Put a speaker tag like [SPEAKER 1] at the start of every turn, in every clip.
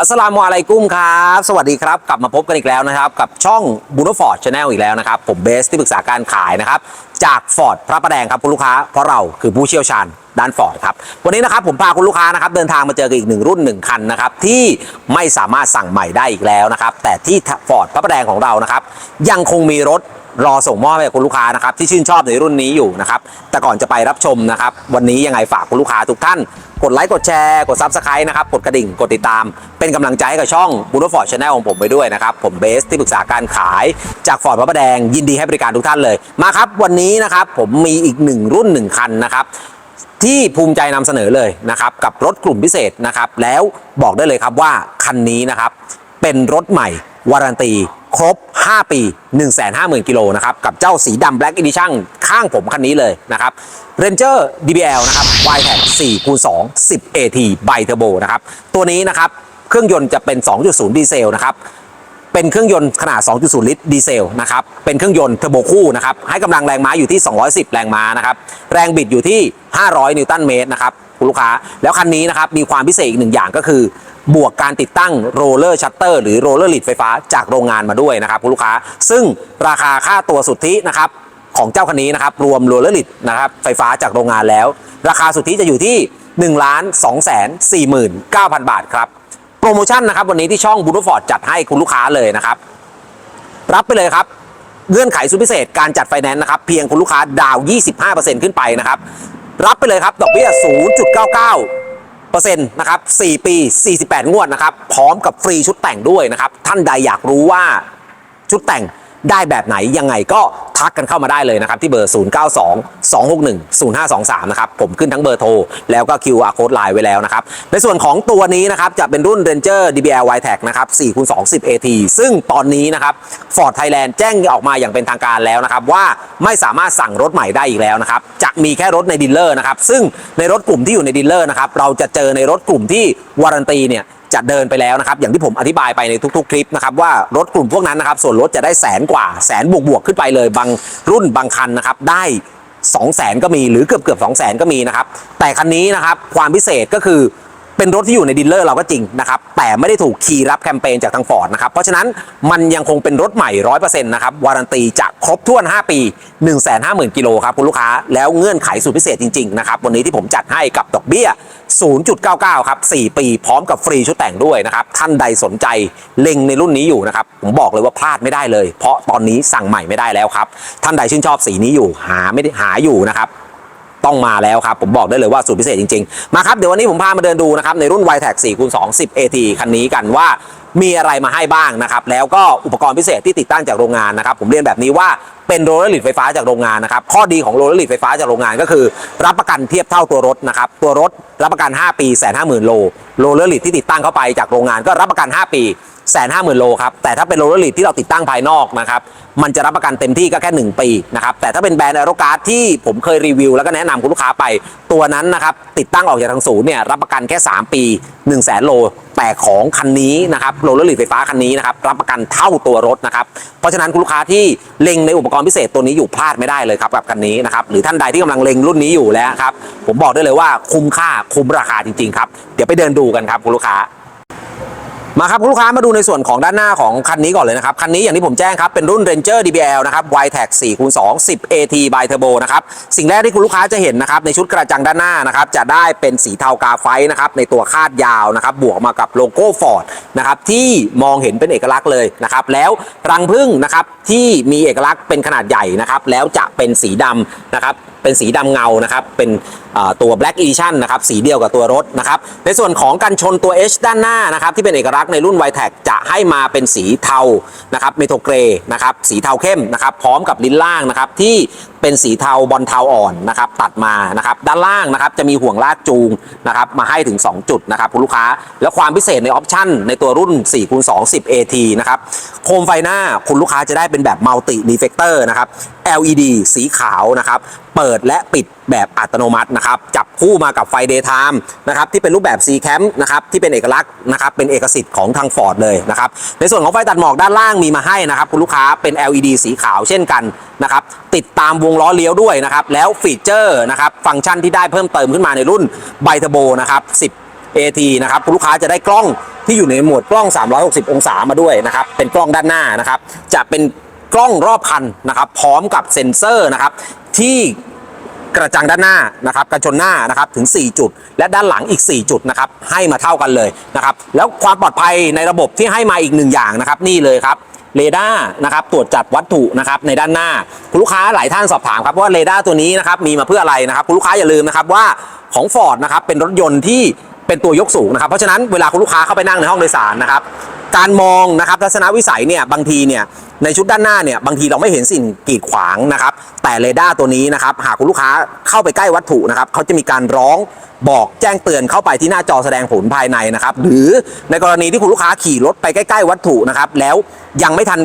[SPEAKER 1] อัสสลามุอะลัยกุมครับ สวัสดีครับ กลับมาพบกันอีกแล้วนะครับ กับช่องบูโนฟอร์ดชาแนลอีกแล้วนะครับ ผมเบสที่ปรึกษาการขายนะครับ จากฟอร์ดพระประแดงครับคุณลูกค้า เพราะเราคือผู้เชี่ยวชาญด้านฟอร์ดครับ วันนี้นะครับผมพาคุณลูกค้านะครับเดินทางมาเจอกับอีกหนึ่งรุ่นหนึ่งคันนะครับที่ไม่สามารถสั่งใหม่ได้อีกแล้วนะครับ แต่ที่ฟอร์ดพระประแดงของเรานะครับยังคงมีรถรอส่งมอบให้คุณลูกค้านะครับที่ชื่นชอบในรุ่นนี้อยู่นะครับแต่ก่อนจะไปรับชมนะครับ วันนี้ยังไงฝากคุณลูกค้าทุกท่าน กดไลค์กดแชร์กดซับสไครต์นะครับกดกระดิ่งกดติดตาม เป็นกำลังใจให้กับช่องบูโนฟอร์ดชาแนลของผมไปด้วยนะครับ ผมเบสที่ปรึกษาการขายจากฟอร์ดพระประแดงยินดีให้บริการทุกท่านเลยมาครับ วันนี้นะครับผมมีอีกหนึ่งรุ่นหนึ่งคันนะครับที่ภูมิใจนำเสนอเลยนะครับกับรถกลุ่มพิเศษนะครับแล้วบอกได้เลยครับว่าคันนี้นะครับเป็นรถใหม่วารันตี ครบ 5 ปี 150,000 กิโลนะครับ กับเจ้าสีดำ Black Edition ข้างผมคันนี้เลยนะครับ Ranger DBL นะครับ y t a c 4คูณ2 10 AT Bi Turbo นะครับ ตัวนี้นะครับ เครื่องยนต์จะเป็น 2.0 ดีเซลนะครับเป็นเครื่องยนต์ขนาด 2.0 ลิตรดีเซลนะครับ เป็นเครื่องยนต์เทอร์โบคู่นะครับ ให้กำลังแรงม้าอยู่ที่ 210 แรงม้านะครับ แรงบิดอยู่ที่ 500 นิวตันเมตรนะครับคุณลูกค้า แล้วคันนี้นะครับ มีความพิเศษอีกหนึ่งอย่างก็คือ บวกการติดตั้งโรลเลอร์ชัตเตอร์หรือโรลเลอร์ลิดไฟฟ้าจากโรงงานมาด้วยนะครับคุณลูกค้า ซึ่งราคาค่าตัวสุทธินะครับของเจ้าคันนี้นะครับรวมโรลเลอร์ลิดนะครับไฟฟ้าจากโรงงานแล้ว ราคาสุทธิจะอยู่ที่1ล้าน2แสน49,000 บาทครับโปรโมชั่นนะครับวันนี้ที่ช่องบูโ f ฟอร์ดจัดให้คุณลูกค้าเลยนะครับรับไปเลยครับเงื่อนไขสุดพิเศษการจัดไฟแนนซ์นะครับเพียงคุณลูกค้าดาวน์25%ขึ้นไปนะครับรับไปเลยครับดอกเบี้ย0.99 นะครับ4ปี 48 งวดนะครับ พร้อมกับฟรีชุดแต่งด้วยนะครับ ท่านใดอยากรู้ว่าชุดแต่ง ได้แบบไหนยังไงก็ทักกันเข้ามาได้เลยนะครับ ที่เบอร์ 092 261 0523 นะครับ ผมขึ้นทั้งเบอร์โทร แล้วก็ QR code ไลน์ไว้แล้วนะครับ ในส่วนของตัวนี้นะครับ จะเป็นรุ่น Ranger DBL y t a c นะครับ4คูณ2 10 AT ซึ่งตอนนี้นะครับ Ford Thailand แจ้งออกมาอย่างเป็นทางการแล้วนะครับ ว่าไม่สามารถสั่งรถใหม่ได้อีกแล้วนะครับ จะมีแค่รถในดีลเลอร์นะครับซึ่งในรถกลุ่มที่อยู่ในดีลเลอร์นะครับเราจะเจอในรถกลุ่มที่วารันตีเนี่ย จะเดินไปแล้วนะครับอย่างที่ผมอธิบายไปในทุกๆ คลิปนะครับว่ารถกลุ่มพวกนั้นนะครับส่วนลดจะได้แสนกว่าแสนบวกบวกๆขึ้นไปเลย บางรุ่นบางคันนะครับได้2 0 0แสนก็มีหรือเกือบเกือบสองแสนก็มีนะครับแต่คันนี้นะครับความพิเศษก็คือ เป็นรถที่อยู่ในดีลเลอร์เราก็จริงนะครับแต่ไม่ได้ถูกคีย์รับแคมเปญจากทางฟอร์ดนะครับเพราะฉะนั้นมันยังคงเป็นรถใหม่100%นะครับวารันตีจะครบถ้วน 5 ปี 150,000กิโลครับคุณลูกค้าแล้วเงื่อนไขสุดพิเศษจริงๆนะครับวันนี้ที่ผมจัดให้กับดอกเบี้ย 0.99 ครับ 4 ปี พร้อมกับฟรีชุดแต่งด้วยนะครับ ท่านใดสนใจเล็งในรุ่นนี้อยู่นะครับ ผมบอกเลยว่าพลาดไม่ได้เลย เพราะตอนนี้สั่งใหม่ไม่ได้แล้วครับ ท่านใดชื่นชอบสีนี้อยู่หาไม่ได้หาอยู่นะครับ ต้องมาแล้วครับ ผมบอกได้เลยว่าสูตรพิเศษจริง ๆ มาครับ เดี๋ยววันนี้ผมพามาเดินดูนะครับ ในรุ่น y t a c 4คูณ2 10 AT คันนี้กันว่ามีอะไรมาให้บ้างนะครับ แล้วก็อุปกรณ์พิเศษที่ติดตั้งจากโรงงานนะครับ ผมเรียนแบบนี้ว่าเป็นโรลเลอร์ลิดไฟฟ้าจากโรงงานนะครับ ข้อดีของโรลเลอร์ลิดไฟฟ้าจากโรงงานก็คือ รับประกันเทียบเท่าตัวรถนะครับ ตัวรถรับประกัน 5 ปีแสนห้าหมื่นโลโรลเลอร์ลิดที่ติดตั้งเข้าไปจากโรงงานก็รับประกัน 5 ปีแสนห้าหมื่นโลครับ แต่ถ้าเป็นโรลเลอร์ลิดที่เราติดตั้งภายนอกนะครับ มันจะรับประกันเต็มที่ก็แค่ 1 ปีนะครับ แต่ถ้าเป็นแบรนด์แอโรการ์ดที่ผมเคยรีวิว แล้วก็แนะนำคุณลูกค้าไป ตัวนั้นนะครับ ติดตั้งออกจากทางศูนย์เนี่ยรับประกันแค่ 3 ปี 1 0 0 0 0แสนโล แต่ของคันนี้นะครับโรลเลอร์ลิดไฟฟ้าคันนี้นะครับรับประกันเท่าตัวรถนะครับ เพราะฉะนั้นคุณลูกค้าที่เล็งในอุปกรณ์พิเศษตัวนี้อยู่พลาดไม่ได้เลยครับกับคันนี้นะครับ หรือท่านใดที่กำลังเล็งรุ่นนี้อยู่แล้วครับ ผมบอกได้เลยว่าคุ้มค่าคุ้มราคาจริงๆครับ เดี๋ยวไปเดินดูกันครับคุณลูกค้า มาครับคุณลูกค้ามาดูในส่วนของด้านหน้าของคันนี้ก่อนเลยนะครับ คันนี้อย่างที่ผมแจ้งครับ เป็นรุ่น Ranger DBL นะครับ y t a c 4คูณ2 10 AT by Turbo นะครับ สิ่งแรกที่คุณลูกค้าจะเห็นนะครับ ในชุดกระจังด้านหน้านะครับ จะได้เป็นสีเทากาไฟนะครับ ในตัวคาดยาวนะครับ บวกมากับโลโก้ Ford นะครับ ที่มองเห็นเป็นเอกลักษณ์เลยนะครับ แล้วรังพึ่งนะครับที่มีเอกลักษณ์เป็นขนาดใหญ่นะครับ แล้วจะเป็นสีดำนะครับเป็นสีดำเงานะครับ เป็นตัว Black Edition นะครับ สีเดียวกับตัวรถนะครับ ในส่วนของกันชนตัว H ด้านหน้านะครับ ที่เป็นเอกลักษณ์ในรุ่น y t a c จะให้มาเป็นสีเทานะครับเมโทเกรย์นะครับ สีเทาเข้มนะครับ พร้อมกับลิ้นล่างนะครับ ที่เป็นสีเทาบอลเทาอ่อนนะครับ ตัดมานะครับ ด้านล่างนะครับจะมีห่วงลากจูงนะครับ มาให้ถึง 2 จุดนะครับคุณลูกค้า แล้วความพิเศษในออปชั่นในตัวรุ่น4คูณ2 10 AT นะครับ โคมไฟหน้าคุณลูกค้าจะได้เป็นแบบมัลติรีเฟกเตอร์นะครับ LED สีขาวนะครับ เปิดและปิดแบบอัตโนมัตินะครับ จับคู่มากับไฟ daytime นะครับที่เป็นรูปแบบ C cam นะครับที่เป็นเอกลักษณ์นะครับเป็นเอกสิทธิ์ของทาง Ford เลยนะครับ ในส่วนของไฟตัดหมอกด้านล่างมีมาให้นะครับ คุณลูกค้าเป็น LED สีขาวเช่นกันนะครับ ติดตามวงล้อเลี้ยวด้วยนะครับ แล้วฟีเจอร์นะครับฟังก์ชันที่ได้เพิ่มเติมขึ้นมาในรุ่นไบเทอร์โบนะครับ10 AT นะครับคุณลูกค้าจะได้กล้องที่อยู่ในหมวดกล้อง 360 องศามาด้วยนะครับ เป็นกล้องด้านหน้านะครับ จะเป็น กล้องรอบคันนะครับ พร้อมกับเซ็นเซอร์นะครับ ที่กระจังด้านหน้านะครับกระชนหน้านะครับถึง 4 จุด และด้านหลังอีก 4 จุดนะครับให้มาเท่ากันเลยนะครับ แล้วความปลอดภัยในระบบที่ให้มาอีกหนึ่งอย่างนะครับ นี่เลยครับเรดาร์นะครับตรวจจับวัตถุนะครับในด้านหน้าคุณลูกค้าหลายท่านสอบถามครับว่าเรดาร์ตัวนี้นะครับมีมาเพื่ออะไรนะครับคุณลูกค้าอย่าลืมนะครับว่าของ Ford นะครับเป็นรถยนต์ที่ เป็นตัวยกสูงนะครับ เพราะฉะนั้นเวลาคุณลูกค้าเข้าไปนั่งในห้องโดยสารนะครับการมองนะครับทัศนวิสัยเนี่ยบางทีเนี่ยในชุดด้านหน้าเนี่ยบางทีเราไม่เห็นสิ่งกีดขวางนะครับ แต่เรดาร์ตัวนี้นะครับหากคุณลูกค้าเข้าไปใกล้วัตถุนะครับเขาจะมีการร้องบอกแจ้งเตือนเข้าไปที่หน้าจอแสดงผลภายในนะครับ หรือในกรณีที่คุณลูกค้าขี่รถไปใกล้ ๆ วัตถุนะครับแล้วยังไม่ทัน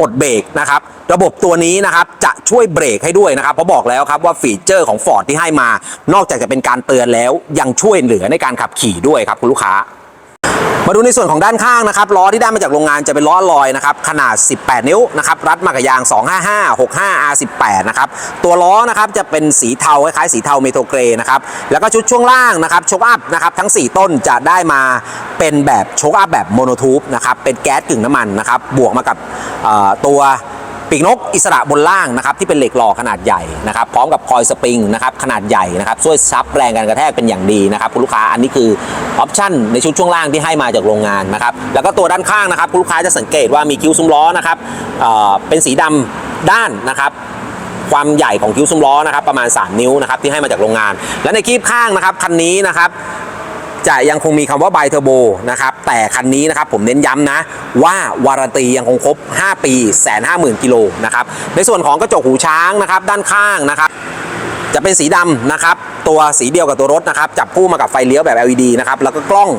[SPEAKER 1] กดเบรกนะครับระบบตัวนี้นะครับจะช่วยเบรกให้ด้วยนะครับเพราะบอกแล้วครับว่าฟีเจอร์ของ Ford ที่ให้มา นอกจากจะเป็นการเตือนแล้วยังช่วยเหลือในการขับขี่ด้วยครับคุณลูกค้า มาดูในส่วนของด้านข้างนะครับล้อที่ได้มาจากโรงงานจะเป็นล้อลอยนะครับขนาด 18 นิ้วนะครับรัดมากับยาง 255 65 R18 นะครับตัวล้อนะครับจะเป็นสีเทาคล้ายๆสีเทาเมโทรเกรนะครับแล้วก็ชุดช่วงล่างนะครับโชคอัพนะครับทั้ง 4 ต้นจะได้มาเป็นแบบโชคอัพแบบโมโนทูบนะครับเป็นแก๊สกึ่งน้ำมันนะครับบวกมากับตัว ปีกนกอิสระบนล่างนะครับที่เป็นเหล็กหล่อขนาดใหญ่นะครับพร้อมกับคอยสปริงนะครับขนาดใหญ่นะครับช่วยซับแรงการกระแทกเป็นอย่างดีนะครับคุณลูกค้าอันนี้คือออปชั่นในชุดช่วงล่างที่ให้มาจากโรงงานนะครับแล้วก็ตัวด้านข้างนะครับคุณลูกค้าจะสังเกตว่ามีคิ้วซุ้มล้อนะครับเเป็นสีดำด้านนะครับความใหญ่ของคิ้วซุ้มล้อนะครับประมาณ 3 นิ้วนะครับที่ให้มาจากโรงงาน และในคีบข้างนะครับคันนี้นะครับ จะยังคงมีคำว่าไบเทอร์โบนะครับแต่คันนี้นะครับผมเน้นย้ำนะว่าวารันตียังคงครบ 5 ปีแสนห้าหมื่นกิโลนะครับในส่วนของกระจกหูช้างนะครับด้านข้างนะครับจะเป็นสีดำนะครับตัวสีเดียวกับตัวรถนะครับจับคู่มากับไฟเลี้ยวแบบ LED นะครับแล้วก็กล้อง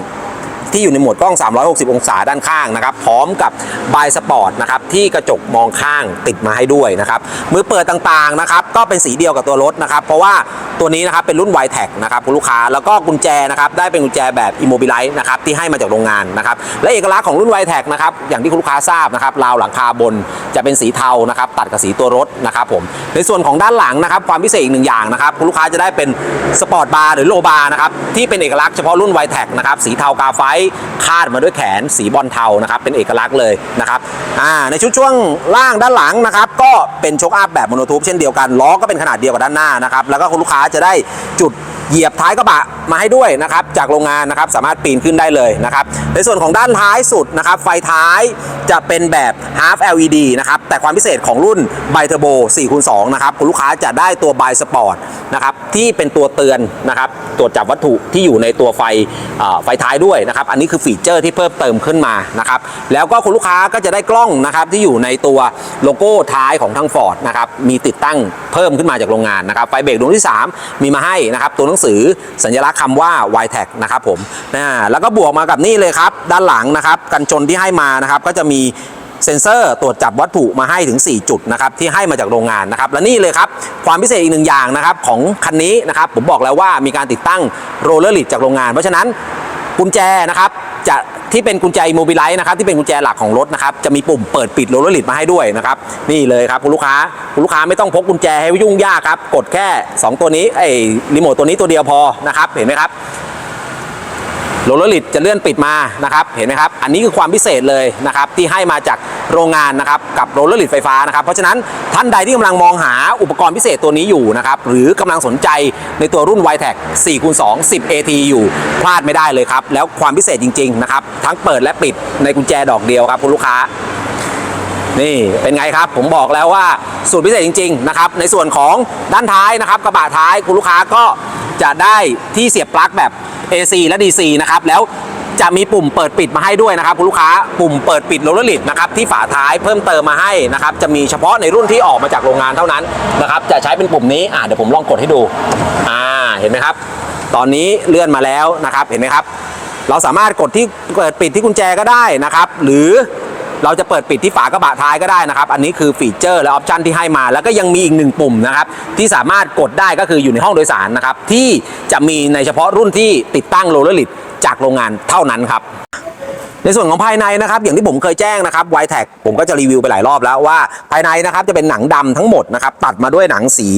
[SPEAKER 1] ที่อยู่ในโหมดกล้อง 360 องศาด้านข้างนะครับ พร้อมกับบายสปอร์ตนะครับที่กระจกมองข้างติดมาให้ด้วยนะครับมือเปิดต่างๆนะครับก็เป็นสีเดียวกับตัวรถนะครับ เพราะว่าตัวนี้นะครับเป็นรุ่น y t e c นะครับคุณลูกค้าแล้วก็กุญแจนะครับได้เป็นกุญแจแบบ Immobilize นะครับที่ให้มาจากโรงงานนะครับและเอกลักษณ์ของรุ่น y t e c นะครับอย่างที่คุณลูกค้าทราบนะครับราวหลังคาบนจะเป็นสีเทานะครับตัดกับสีตัวรถนะครับผมในส่วนของด้านหลังนะครับความพิเศษอีกหนึ่งอย่างนะครับคุณลูกค้าจะได้เป็นสปอร์ตบาร์หรือโลบาร์นะครับที่เป็นเอกลักษณ์เฉพาะรุ่น y t e c นะครับสีเทากาไฟคาดมาด้วยแขนสีบอลเทานะครับเป็นเอกลักษณ์เลยนะครับอ่าในชุดช่วงล่างด้านหลังนะครับก็เป็นโชคอัพแบบโมโนทูบเช่นเดียวกันล้อก็เป็นขนาดเดียวกับด้านหน้านะครับแล้วก็คุณลูกค้าจะได้จุด เหยียบท้ายกระบะมาให้ด้วยนะครับจากโรงงานนะครับสามารถปีนขึ้นได้เลยนะครับในส่วนของด้านท้ายสุดนะครับไฟท้ายจะเป็นแบบ half LED นะครับแต่ความพิเศษของรุ่น b i t u r b o 4คูณ2นะครับคุณลูกค้าจะได้ตัว b i Sport นะครับที่เป็นตัวเตือนนะครับตรวจจับวัตถุที่อยู่ในตัวไฟไฟท้ายด้วยนะครับอันนี้คือฟีเจอร์ที่เพิ่มเติมขึ้นมานะครับแล้วก็คุณลูกค้าก็จะได้กล้องนะครับที่อยู่ในตัวโลโก้ท้ายของทาง Ford นะครับมีติดตั้งเพิ่มขึ้นมาจากโรงงานนะครับไฟเบรกดวงที่ 3 มีมาให้นะครับตัวหนังสือสัญลักษณ์คำว่า y t e c นะครับผมนะแล้วก็บวกมากับนี่เลยครับ ด้านหลังนะครับกันชนที่ให้มานะครับก็จะมีเซ็นเซอร์ตรวจจับวัตถุมาให้ถึง 4 จุดนะครับที่ให้มาจากโรงงานนะครับและนี่เลยครับความพิเศษอีกหนึ่งอย่างนะครับของคันนี้นะครับผมบอกแล้วว่ามีการติดตั้งโรลเลอร์ลิดจากโรงงาน เพราะฉะนั้นกุญแจนะครับ จะที่เป็นกุญแจโมบิไลท์นะครับที่เป็นกุญแจหลักของรถนะครับจะมีปุ่มเปิดปิดโรลเลอร์ลิดมาให้ด้วยนะครับนี่เลยครับคุณลูกค้าคุณลูกค้าไม่ต้องพกกุญแจให้ยุ่งยากครับกดแค่ 2 ตัวนี้ไอ้รีโมทตัวนี้ตัวเดียวพอนะครับเห็นไหมครับ โรลเลอร์ลิดจะเลื่อนปิดมานะครับเห็นไหมครับอันนี้คือความพิเศษเลยนะครับที่ให้มาจากโรงงานนะครับกับโรลเลอร์ลิดไฟฟ้านะครับเพราะฉะนั้นท่านใดที่กำลังมองหาอุปกรณ์พิเศษตัวนี้อยู่นะครับหรือกำลังสนใจในตัวรุ่น y t e c 4คูณ2 10 AT อยู่ พลาดไม่ได้เลยครับ แล้วความพิเศษจริงๆนะครับทั้งเปิดและปิดในกุญแจดอกเดียวครับคุณลูกค้านี่เป็นไงครับผมบอกแล้วว่าสูตรพิเศษจริงๆนะครับในส่วนของด้านท้ายนะครับกระบะท้ายคุณลูกค้าก็ จะได้ที่เสียบปลั๊กแบบ AC และ DC นะครับแล้วจะมีปุ่มเปิดปิดมาให้ด้วยนะครับคุณลูกค้าปุ่มเปิดปิดโรลเลอร์ลิดนะครับที่ฝาท้ายเพิ่มเติมมาให้นะครับจะมีเฉพาะในรุ่นที่ออกมาจากโรงงานเท่านั้นนะครับจะใช้เป็นปุ่มนี้อ่าเดี๋ยวผมลองกดให้ดูอ่าเห็นไหมครับ ตอนนี้เลื่อนมาแล้วนะครับเห็นไหมครับ เราสามารถกดที่เปิดปิดที่กุญแจก็ได้นะครับ หรือ เราจะเปิดปิดที่ฝากระบะท้ายก็ได้นะครับ อันนี้คือฟีเจอร์และออปชันที่ให้มา แล้วก็ยังมีอีกหนึ่งปุ่มนะครับที่สามารถกดได้ก็คืออยู่ในห้องโดยสารนะครับที่จะมีในเฉพาะรุ่นที่ติดตั้งโรลเลอร์ลิดจากโรงงานเท่านั้นครับ ในส่วนของภายในนะครับ อย่างที่ผมเคยแจ้งนะครับไวแท็กผมก็จะรีวิวไปหลายรอบแล้วว่าภายในนะครับจะเป็นหนังดำทั้งหมดนะครับตัดมาด้วยหนังสี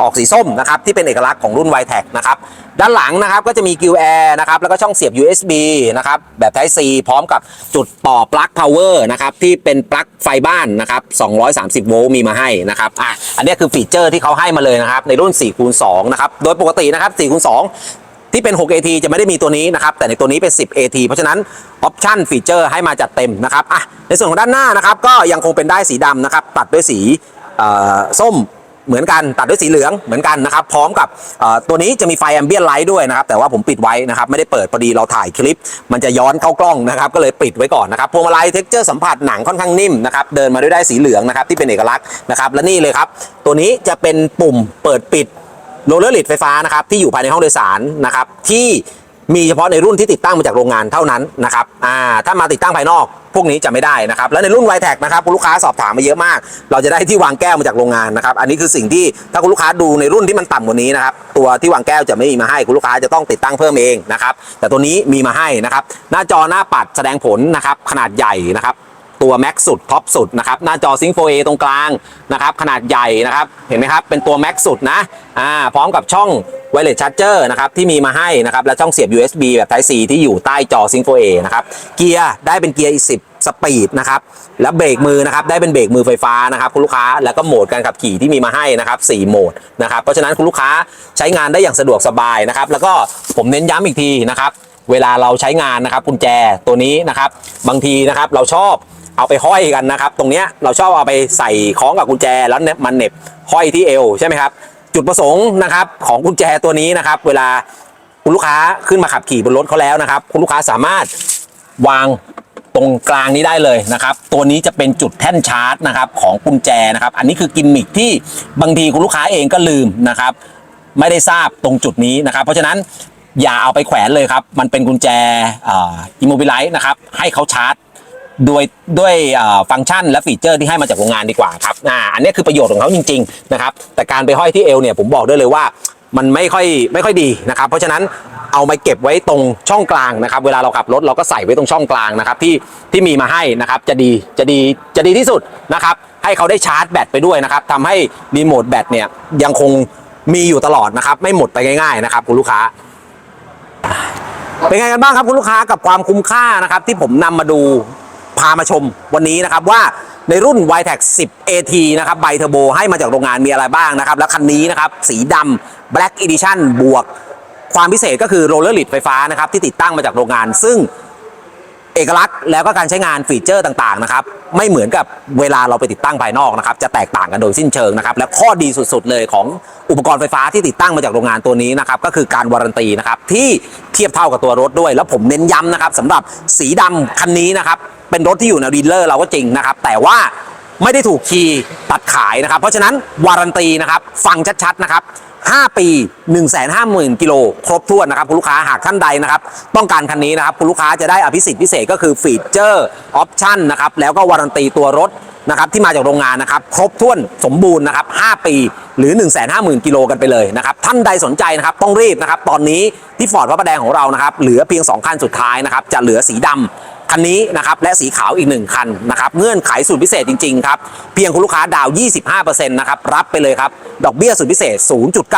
[SPEAKER 1] ออกสีส้มนะครับที่เป็นเอกลักษณ์ของรุ่น y t e c นะครับด้านหลังนะครับก็จะมีกิวแอร์นะครับแล้วก็ช่องเสียบ USB นะครับแบบ Type C พร้อมกับจุดต่อปลั๊ก power นะครับที่เป็นปลั๊กไฟบ้านนะครับ230 โวลต์มีมาให้นะครับอะอันนี้คือฟีเจอร์ที่เขาให้มาเลยนะครับในรุ่น4คูณ2นะครับโดยปกตินะครับ4คูณ2 ที่เป็น 6 AT จะไม่ได้มีตัวนี้นะครับ แต่ในตัวนี้เป็น 10 AT เพราะฉะนั้นออปชั่นฟีเจอร์ให้มาจัดเต็มนะครับอะในส่วนของด้านหน้านะครับ ก็ยังคงเป็นได้สีดำนะครับตัดด้วยสีส้มเหมือนกันตัดด้วยสีเหลืองเหมือนกันนะครับ พร้อมกับตัวนี้จะมีไฟแอมเบียนไลท์ด้วยนะครับ แต่ว่าผมปิดไว้นะครับ ไม่ได้เปิดพอดีเราถ่ายคลิป มันจะย้อนเข้ากล้องนะครับ ก็เลยปิดไว้ก่อนนะครับพวงมาลัยเท็กเจอร์สัมผัสหนังค่อนข้างนิ่มนะครับ เดินมาด้วยได้สีเหลืองนะครับที่เป็นเอกลักษณ์นะครับ และนี่เลยครับ ตัวนี้จะเป็นปุ่มเปิดปิด โรลเลอร์ลิดไฟฟ้านะครับที่อยู่ภายในห้องโดยสารนะครับที่มีเฉพาะในรุ่นที่ติดตั้งมาจากโรงงานเท่านั้นนะครับอ่าถ้ามาติดตั้งภายนอกพวกนี้จะไม่ได้นะครับ และในรุ่น y t e c นะครับคุณลูกค้าสอบถามมาเยอะมาก เราจะได้ที่วางแก้วมาจากโรงงานนะครับ อันนี้คือสิ่งที่ถ้าคุณลูกค้าดูในรุ่นที่มันต่ำกว่านี้นะครับ ตัวที่วางแก้วจะไม่มีมาให้คุณลูกค้าจะต้องติดตั้งเพิ่มเองนะครับ แต่ตัวนี้มีมาให้นะครับ หน้าจอหน้าปัดแสดงผลนะครับขนาดใหญ่นะครับ ตัวแม็กสุดท็อปสุดนะครับ หน้าจอซิงโฟเอตรงกลาง นะครับขนาดใหญ่นะครับเห็นไหมครับเป็นตัวแม็กสุดนะอ่าพร้อมกับช่องไวเลสชาร์เจอร์นะครับที่มีมาให้นะครับและช่องเสียบ USB แบบ Type C ที่อยู่ใต้จอซิงโฟเอนะครับเกียร์ได้เป็นเกียร์ 10 สปีดนะครับและเบรกมือนะครับได้เป็นเบรกมือไฟฟ้านะครับคุณลูกค้าแล้วก็โหมดการขับขี่ที่มีมาให้นะครับ4โหมดนะครับเพราะฉะนั้นคุณลูกค้าใช้งานได้อย่างสะดวกสบายนะครับแล้วก็ผมเน้นย้ำอีกทีนะครับเวลาเราใช้งานนะครับกุญแจตัวนี้นะครับบางทีนะครับเราชอบเอาไปห้อยกันนะครับ ตรงเนี้ยเราชอบเอาไปใส่คล้องกับกุญแจแล้วเนี่ยมันเหน็บห้อยที่เอวใช่ไหมครับ จุดประสงค์นะครับของกุญแจตัวนี้นะครับ เวลาคุณลูกค้าขึ้นมาขับขี่บนรถเขาแล้วนะครับ คุณลูกค้าสามารถวางตรงกลางนี้ได้เลยนะครับ ตัวนี้จะเป็นจุดแท่นชาร์จนะครับของกุญแจนะครับ อันนี้คือกิมมิคที่บางทีคุณลูกค้าเองก็ลืมนะครับ ไม่ได้ทราบตรงจุดนี้นะครับ เพราะฉะนั้นอย่าเอาไปแขวนเลยครับ มันเป็นกุญแจอิมโมบิไลท์นะครับ ให้เขาชาร์จ ด้วยด้วยฟังก์ชันและฟีเจอร์ที่ให้มาจากโรงงานดีกว่าครับอ่าอันนี้คือประโยชน์ของเขาจริงๆนะครับแต่การไปห้อยที่เอวเนี่ยผมบอกได้เลยว่ามันไม่ค่อยไม่ค่อยดีนะครับ เพราะฉะนั้นเอามาเก็บไว้ตรงช่องกลางนะครับ เวลาเราขับรถเราก็ใส่ไว้ตรงช่องกลางนะครับ ที่ที่มีมาให้นะครับจะดีจะดีจะดีที่สุดนะครับ ให้เขาได้ชาร์จแบตไปด้วยนะครับทำให้รีโมทแบตเนี่ยยังคงมีอยู่ตลอดนะครับ ไม่หมดไปง่าย ๆ นะครับ คุณลูกค้า เป็นไงกันบ้างครับคุณลูกค้ากับความคุ้มค่านะครับ ที่ผมนำมาดู พามาชมวันนี้นะครับว่าในรุ่น y t e c 10 AT นะครับไบเทอร์โบให้มาจากโรงงานมีอะไรบ้างนะครับ และคันนี้นะครับ สีดำ Black Edition บวก ความพิเศษก็คือโรลเลอร์ลิดไฟฟ้านะครับที่ติดตั้งมาจากโรงงาน ซึ่ง เอกลักษณ์แล้วก็การใช้งานฟีเจอร์ต่างๆนะครับไม่เหมือนกับเวลาเราไปติดตั้งภายนอกนะครับจะแตกต่างกันโดยสิ้นเชิงนะครับและข้อดีสุดๆเลยของอุปกรณ์ไฟฟ้าที่ติดตั้งมาจากโรงงานตัวนี้นะครับก็คือการวารันตีนะครับที่เทียบเท่ากับตัวรถด้วย แล้วผมเน้นย้ำนะครับสำหรับสีดำคันนี้นะครับเป็นรถที่อยู่ในดีลเลอร์เราก็จริงนะครับแต่ว่า ไม่ได้ถูกคีย์ตัดขายนะครับ เพราะฉะนั้นวารันตีนะครับฟังชัดๆนะครับ 5 ปี 1 5 0 0 0 0กิโลครบถ้วนนะครับคุณลูกค้าหากท่านใดนะครับ ต้องการคันนี้นะครับคุณลูกค้าจะได้อภิสิทธิ์พิเศษก็คือฟีเจอร์ออปชั่นนะครับแล้วก็วารันตีตัวรถนะครับที่มาจากโรงงานนะครับ ครบถ้วนสมบูรณ์นะครับ 5 ปีหรือ 1 5 0 0 0 0 กิโลกันไปเลยนะครับ ท่านใดสนใจนะครับต้องรีบนะครับ ตอนนี้ที่ฟอร์ดพระประแดงของเรานะครับเหลือเพียง 2 คันสุดท้ายนะครับจะเหลือสีดำคันนี้นะครับและสีขาวอีก 1 คันนะครับเงื่อนไขสุดพิเศษจริงๆครับเพียงคุณลูกค้าดาวน์25%นะครับรับไปเลยครับดอกเบี้ยสุดพิเศษ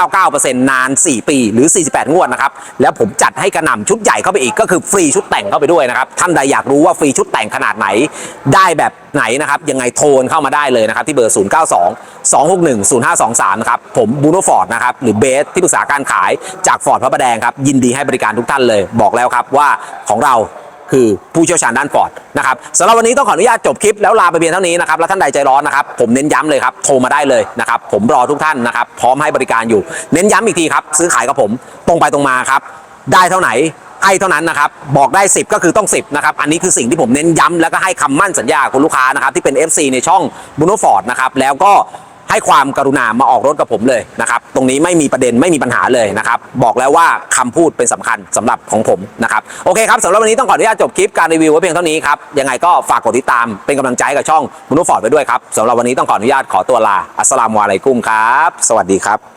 [SPEAKER 1] 0.99%นาน 4 ปี หรือ 48 งวดนะครับแล้วผมจัดให้กระหน่ำชุดใหญ่เข้าไปอีกก็คือฟรีชุดแต่งเข้าไปด้วยนะครับท่านใดอยากรู้ว่าฟรีชุดแต่งขนาดไหน ได้แบบไหนนะครับยังไงโทรเข้ามาได้เลยนะครับที่เบอร์ 092 261 0523นะครับผมบูโนฟอร์ดนะครับหรือเบสที่ปรึกษาการขายจากฟอร์ดพระประแดงครับยินดีให้บริการทุกท่านเลยบอกแล้วครับว่าของเราคือผู้เชี่ยวชาญด้านฟอร์ดนะครับสำหรับวันนี้ต้องขออนุญาตจบคลิปแล้วลาไปเพียงเท่านี้นะครับแล้วท่านใดใจร้อนนะครับผมเน้นย้ำเลยครับโทรมาได้เลยนะครับผมรอทุกท่านนะครับพร้อมให้บริการอยู่ เน้นย้ำอีกทีครับซื้อขายกับผมตรงไปตรงมาครับได้เท่าไหนให้เท่านั้นนะครับบอกได้ 10 ก็คือต้อง 10นะครับอันนี้คือสิ่งที่ผมเน้นย้ำแล้วก็ให้คำมั่นสัญญาคุณลูกค้านะครับที่เป็น FC ในช่องบูโนฟอร์ดนะครับแล้วก็ ให้ความกรุณามาออกรถกับผมเลยนะครับ ตรงนี้ไม่มีประเด็นไม่มีปัญหาเลยนะครับ บอกแล้วว่าคำพูดเป็นสำคัญสำหรับของผมนะครับ โอเคครับสำหรับวันนี้ต้องขออนุญาตจบคลิปการรีวิวไว้เพียงเท่านี้ครับ ยังไงก็ฝากกดติดตามเป็นกำลังใจกับช่องมุนฟอร์ดไปด้วยครับสำหรับวันนี้ต้องขออนุญาตขอตัวลาอัสลามุอะลัยกุมครับ สวัสดีครับ